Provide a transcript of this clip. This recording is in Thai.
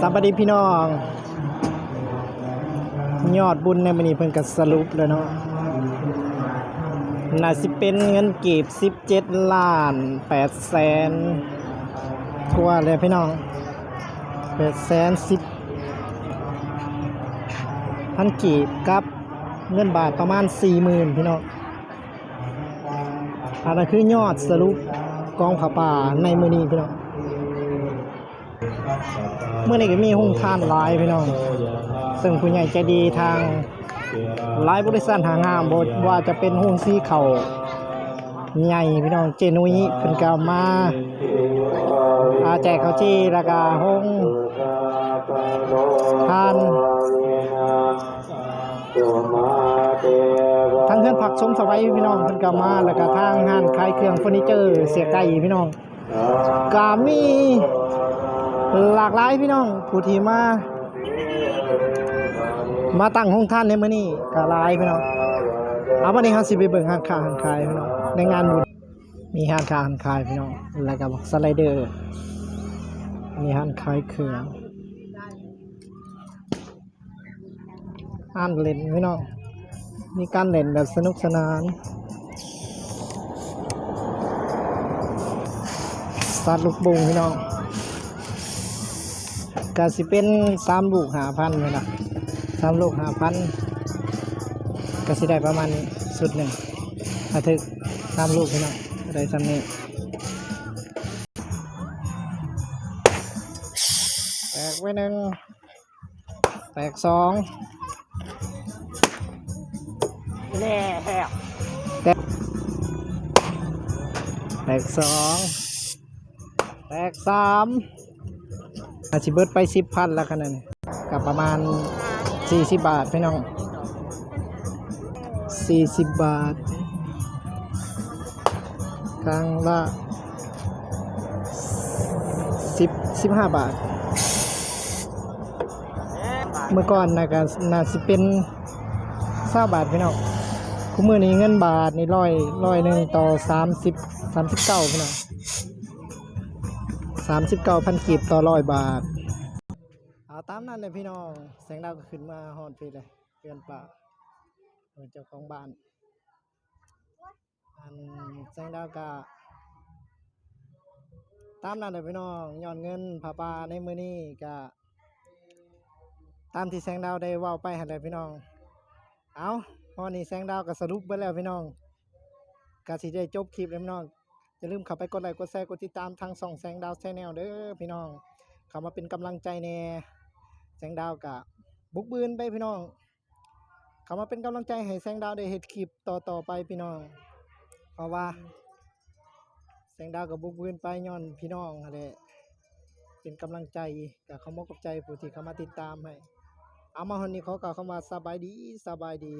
สวัสดีพี่น้อง ยอดบุญในมันนี้เพิ่นก็สรุปแล้วเนาะน่าสิเป็นเงินกีบ17 ล้าน8แสนทั่วเลยพี่น้อง8แสน10พันกีบกับเงินบาทประมาณ 40,000 พี่น้องอันนั้นคือยอดสรุปกองผาป่าในมือนี้พี่น้อง เมื่อนี้ก็มีหุ้งท่านหลายพี่น้อง ซึ่งผู้ใหญ่ใจดีทางหลายบริษัทหางามบว่าจะเป็นหุ้นซีเขาใหญ่พี่น้องเจนุยเพิ่นก็มาอาแจกเขาจีราคาห้องทานทั้งเพื่อนผักชมสวัยพี่น้องเพิ่นก็มาแล้วก็ทางห้านขายเครื่องเฟอร์นิเจอร์เสียไก่พี่น้องก็มี หลากหลายพี่น้องผู้ที่มา มาตั้งห้องท่านในมื้อนี้ก็หลายพี่น้องเอาวันนี้เฮาสิไปเบิ่งห้านค้าห้านขายพี่น้องในงานบุญมีห้านค้าห้านขายพี่น้องแล้วก็สไลเดอร์ มีห้านขายเครื่องห้านเล่นพี่น้องมีการเล่นแบบสนุกสนานสัตว์ลูกบุงพี่น้อง ก็สิเป็นสามลูกหาพันเลยนะสามลูกหาพันก็สิได้ประมาณนี้สุดหนึ่งอาถึกสามลูกพี่น้องได้สำนี้แตกไว้หนึ่งแตกสองแน่แหกแตกแตกสองแตกสาม อาชิเบิร์ดไปสิบพันแล้วกันนั่นกับประมาณสี่สิบบาทพี่น้องสี่สิบบาทครั้งละสิบสิบห้าบาท เมื่อก่อนนะก็น่าสิเป็นเศร้าบาทพี่น้องคุมือนี้เงินบาทนี่ร้อยร้อยหนึ่งต่อสามสิบสามสิบเก้าพี่น้อง สามสิบเก้าพันกีบต่อร้อยบาท เอาตามนั้นเลยพี่น้อง แสงดาวก็ขึ้นมาฮอนปีเลยเพื่อนป่าเจ้าของบ้านอันแสงดาวก็ตามนั้นเลยพี่น้องย้อนเงินผาปาในมือนี้ก็ตามที่แสงดาวได้ว่าไปให้เลยพี่น้อง เอาพอนี้แสงดาวก็สรุปไปแล้วพี่น้องกาสิได้จบคลิปแล้วพี่น้อง อย่าลืมเข้าไปกดไลค์กดแชร์กดติดตามทางส่องแสงดาวแชนแนลเด้อพี่น้อง เข้ามาเป็นกำลังใจแน่แสงดาวกะบุกบืนไปพี่น้อง เข้ามาเป็นกำลังใจให้แสงดาวได้เฮ็ดคลิปต่อต่อไปพี่น้อง เพราะว่า แสงดาวกับบุกบืนไปย้อนพี่น้องอะไรเป็นกำลังใจกับเขามอกกับใจผู้ที่เข้ามาติดตามให้เอามาวันนี้เขอกล่าวคำว่าสบายดีสบายดี